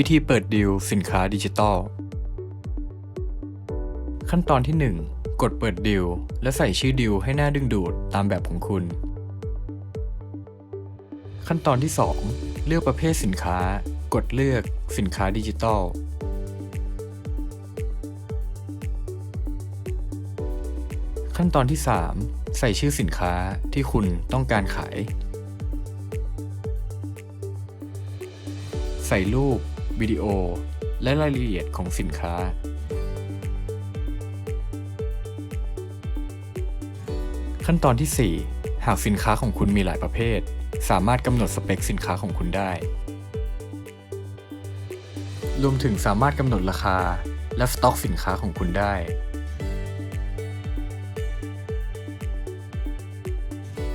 วิธีเปิดดีลสินค้าดิจิตอล ขั้นตอนที่ 1 กดเปิดดีลและใส่ชื่อดีลให้หน่าดึงดูดตามแบบของคุณ ขั้นตอนที่ 2 เลือกประเภทสินค้า กดเลือกสินค้าดิจิตอล ขั้นตอนที่ 3 ใส่ชื่อสินค้าที่คุณต้องการขายใส่รูป วิดีโอ และรายละเอียดของสินค้า ขั้นตอนที่ 4 หากสินค้าของคุณมีหลายประเภท สามารถกำหนดสเปคสินค้าของคุณได้ รวมถึงสามารถกำหนดราคา และสต็อกสินค้าของคุณได้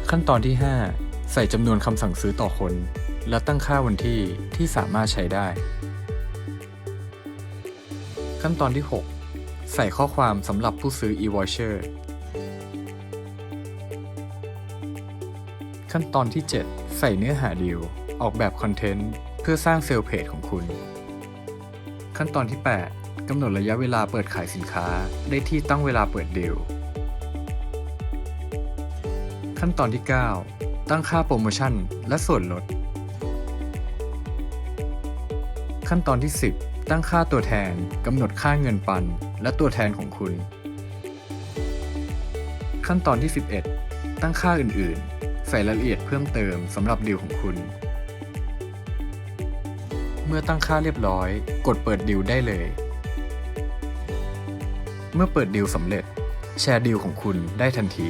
ขั้นตอนที่ 5 ใส่จำนวนคำสั่งซื้อต่อคน และตั้งค่าวันที่ที่สามารถใช้ได้ ขั้นตอนที่ 6 ใส่ข้อความสำหรับผู้ซื้อ e-voucher ขั้นตอนที่ 7 ใส่เนื้อหาดีล ออกแบบคอนเทนต์ เพื่อสร้างเซลล์เพจของคุณ ขั้นตอนที่ 8 กำหนดระยะเวลาเปิดขายสินค้า ได้ที่ตั้งเวลาเปิดดีล ขั้นตอนที่ 9 ตั้งค่าโปรโมชั่นและส่วนลด ขั้นตอนที่ 10 ตั้งค่าตัวแทนกำหนดค่าเงินปัน และตัวแทนของคุณ ขั้นตอนที่ 11 ตั้งค่าอื่น ๆ ใส่รายละเอียดเพิ่มเติมสำหรับดีลของคุณ เมื่อตั้งค่าเรียบร้อย กดเปิดดีลได้เลย เมื่อเปิดดีลสำเร็จ แชร์ดีลของคุณได้ทันที